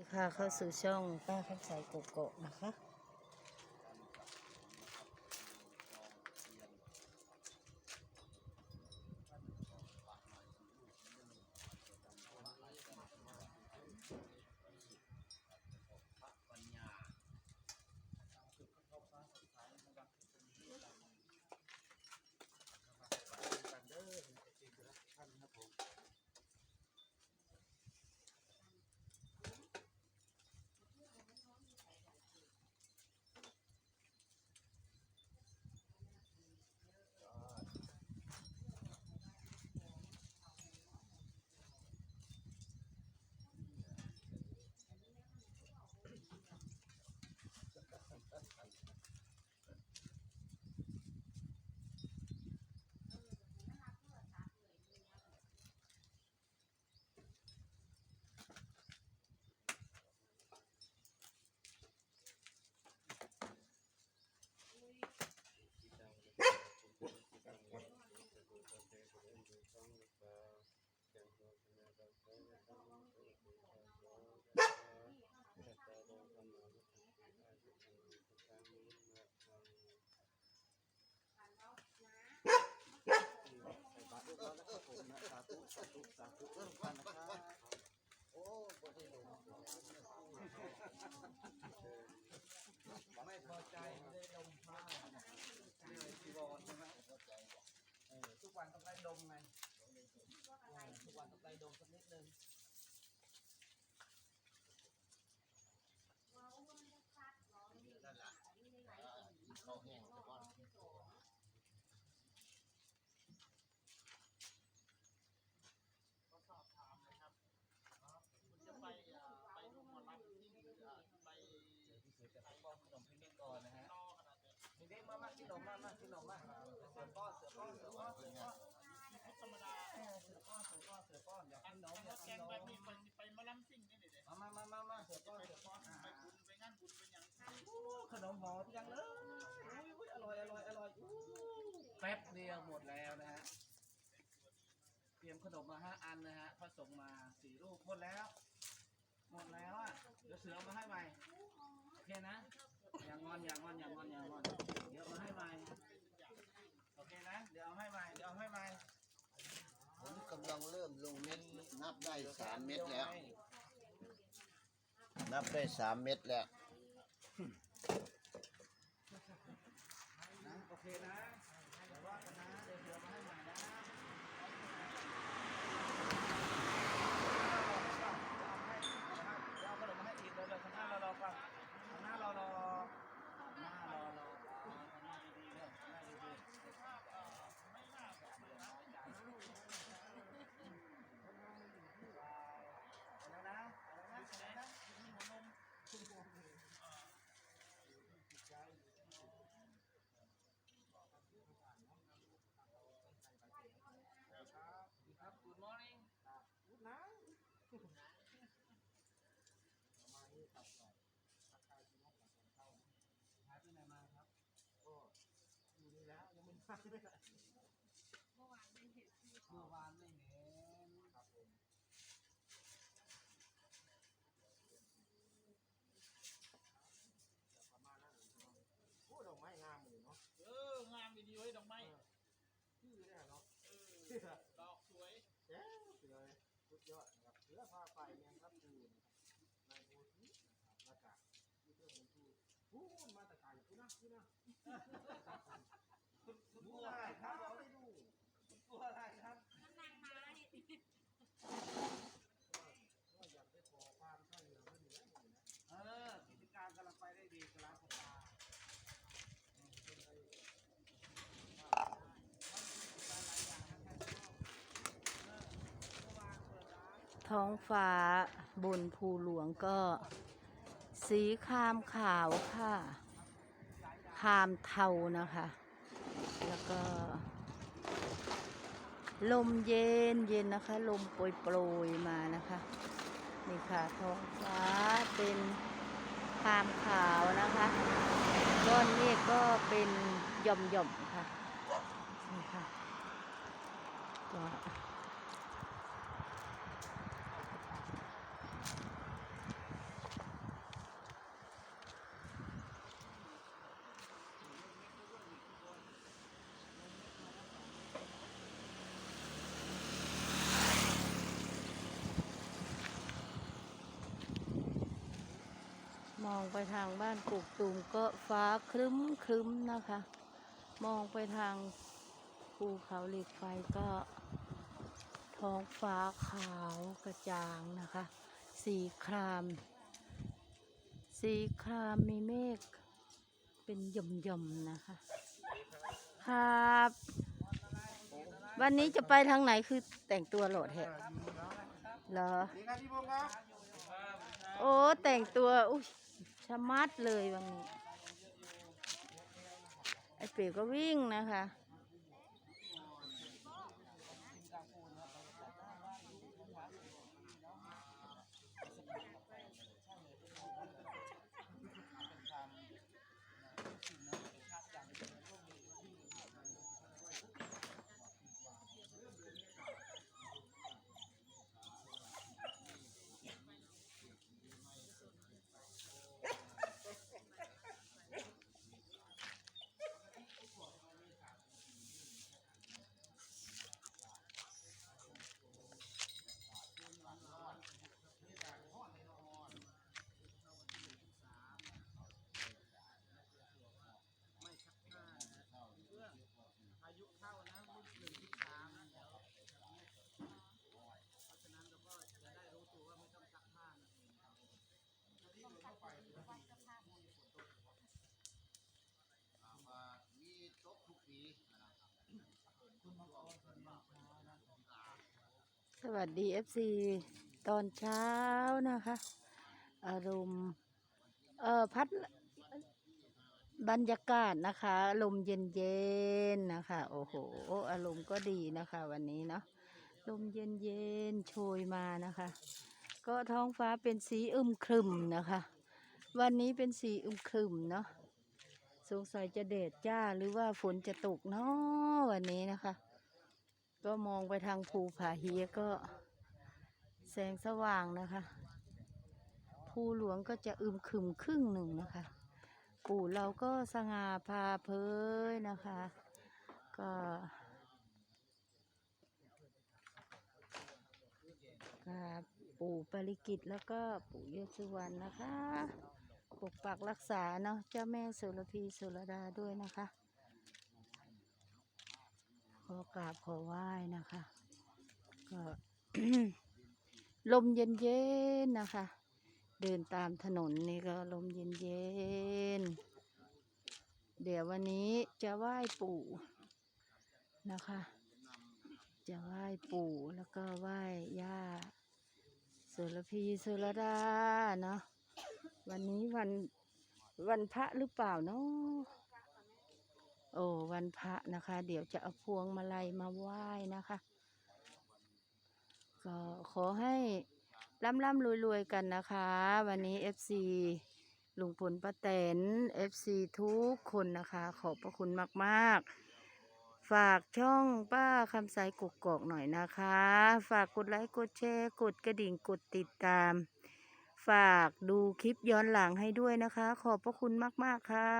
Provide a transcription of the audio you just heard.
ดีค่ะเข้าสู่ช่องป้าคำใสโกโกะนะคะ ไม่พอใจไม่ได้ดมผ้าไม่ได้จีวรใช่ไหมเออทุกวันต้องได้ดมไงเออทุกวันต้องได้ดมสักนิดนึงเขาแห้งแต่ว่า จะไปอ่าไปดูหมอลำที่อ่าไป ที่สุดจะป้อนขนมพี่นิด ก่อนนะฮะนอกขนาดนี้พี่นิดมามาขนมมามาขนมมากเสือป้อนเสือป้อนเสือป้อนเสือป้อนธรรมดาเออเสือป้อนเสือป้อนเสือป้อนอยากอักินนนมอยากแกกินงนแบบมนี้มันไปมาลำซิ่งนี่เลยมามามามาเสือป้อนเสือป้อนไปบุญไปงานบุญไปอย่างขนมหอมยังเลยอุ้ยอร่อยอร่อยอร่อยอู้แป๊บเดียวหมดแล้วนะฮะเตรียมขนมมาห้าอันนะฮะพระสงฆ์มาสี่รูปหมดแล้ว หมดแล้วอะเดี๋ยวเสือมาให้ใหม่โอเคนะ อย่างงอนอย่างงอนอย่างงอนอย่างงอนเดี๋ยวมาให้ใหม่โอเคนะ เดี๋ยวเอาให้ใหม่เดี๋ยวเอาให้ใหม่ผมกำลังเริ่มลงเม็ดนับได้สามเม็ดแล้ว นับได้สามเม็ดแล้วนะโอเคนะเดี๋ยวว่ากันนะเดี๋ยวเสือมาให้ใหม่นะเดี๋ยวเอาขนมมาให้อีกเดี๋ยวเดี๋ยวข้างหน้ารอรอก่อนข้างหน้ารอรอหน้ารอรอข้างหน้าดีๆเด้อข้างหน้าดีๆแล้วนะแล้วนะแล้วนะ ครับ Good morning กูดไน หายไปไหนมาครับ ก็อยู่นี่แล้วยังไม่มาเลยเมื่อวานไม่เห็นที่เมื่อวานไม่เห็นครับผมประมาณนั้นโอ้ดอกไม้งามเลยเนาะเอองามวิดีโอให้ดอกไม้ชื่อเนี่ยเนาะเออดอกสวย แจ๋วเสือสุดยอดนะครับเสือพาไปเนี่ยครับดูนะครับนายโบทีนะครับมาจากยูทูบผมดู พูดมาแต่ไกลพูดนะพูดนะคุณกลัวอะไรครับเราไม่ดูคุณกลัวอะไรครับว่าอยากได้ขอความช่วยเหลือเพื่อนเหลือหน่อยนะเออกิจการกำลังไปได้ดีกำลังพัฒนาเป็นไปได้มันมีกิจการหลายอย่างนะครับเออเมื่อวานเปิดร้านท้องฟ้าบนภูหลวงก็ สีคามขาวค่ะ คามเทานะคะ แล้วก็ ลมเย็นเย็นนะคะ ลมโปรยโปรยๆมานะคะ นี่ค่ะท้องฟ้าเป็นคามขาวนะคะก้อนเมฆก็เป็นหย่อมๆค่ะ นี่ค่ะก็ องไปทางบ้านกุกตูมก็ฟ้าครึ้มครึ้มนะคะ มองไปทางภูเขาเหล็กไฟก็ท้องฟ้าขาวกระจ่างนะคะ สีคราม สีครามมีเมฆเป็นหย่อมๆนะคะ ครับ วันนี้จะไปทางไหนคือแต่งตัวโหลดแฮะเหรอ โอ้ แต่งตัว อุ้ย มัดเลยวันนี้ ไอเปียกก็วิ่งนะคะ มีตกทุกปีสวัสดี FC ตอนเช้านะคะ อารมณ์เออพัดบรรยากาศนะคะลมเย็นๆนะคะ โอ้โห อารมณ์ก็ดีนะคะ วันนี้เนาะลมเย็นๆโชยมานะคะ ก็ท้องฟ้าเป็นสีอึมครึมนะคะ วันนี้เป็นสีอึมครึมเนาะสงสัยจะเดดจ้าหรือว่าฝนจะตกเนาะวันนี้นะคะ ก็มองไปทางภูผาเฮียก็แสงสว่างนะคะ ภูหลวงก็จะอึมครึมครึ่งหนึ่งนะคะ ปู่เราก็สง่าพาเพยนะคะ ก็ปู่ปริกิตแล้วก็ปู่ยศสุวรรณนะคะ ปกปักรักษาเนาะเจ้าแม่สุรพีสุรดาด้วยนะคะ ขอกราบขอไหว้นะคะ ก็ลมเย็นๆนะคะ เดินตามถนนนี่ก็ลมเย็นๆเดี๋ยววันนี้จะไหว้ปู่นะคะ จะไหว้ปู่แล้วก็ไหว้ย่าสุรพีสุรดาเนาะ วันนี้วันวันพระหรือเปล่าเนาะโอ้วันพระนะคะ เดี๋ยวจะเอาพวงมาลัยมาไหว้นะคะ ก็ขอให้ร่ำร่ำรวยรวยกันนะคะ วันนี้ FC ลุงพลป้าแตน FC ทุกคนนะคะ ขอบพระคุณมาก ๆ ฝากช่องป้าคำสายกกอกหน่อยนะคะ ฝากกดไลค์กดแชร์กดกระดิ่งกดติดตาม ฝากดูคลิปย้อนหลังให้ด้วยนะคะ ขอบพระคุณมาก ๆ ค่ะ